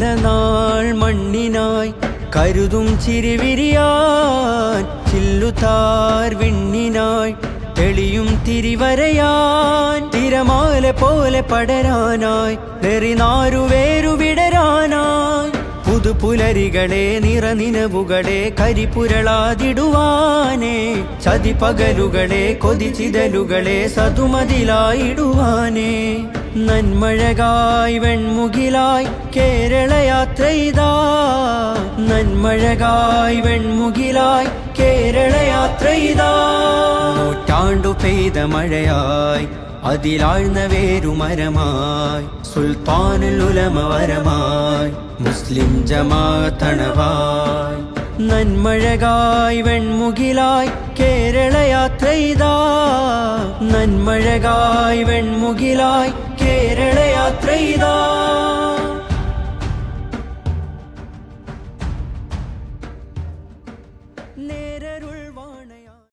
നല്ല നാൾ മണ്ണിനായി കരുതും ചിരിവിരിയാൻ ചില്ലുതാർ വിണ്ണിനായി തെളിയും തിരിവരയാൻ തിരമാല പോലെ പടരാനായി നെറിനാരുവേരുവി പുതുപുലരികളെ നിറനിനവുകളെ കരിപുരളാതിടുവാനേ. ചതിപകലുകളെ കൊതിച്ചിതലുകളെ സതുമതിലായിടുവാനേ. നന്മഴകായി വെൺമുകിലായി കേരള യാത്ര ഇതാ നന്മഴകായി വെൺമുകിലായി കേരള യാത്ര നൂറ്റാണ്ടു പെയ്ത മഴയായി. അതിലാഴ്ന്ന വേരുമരമായി സുൽത്താനുൽ ഉലമ വരമായി. മുസ്ലിം ജമാതണവായി നന്മഴകായ് വെൺമുകിലായി കേരള യാത്ര നന്മഴകായ് വെൺമുകിലായി കേരള യാത്ര ഇതാ നേരരു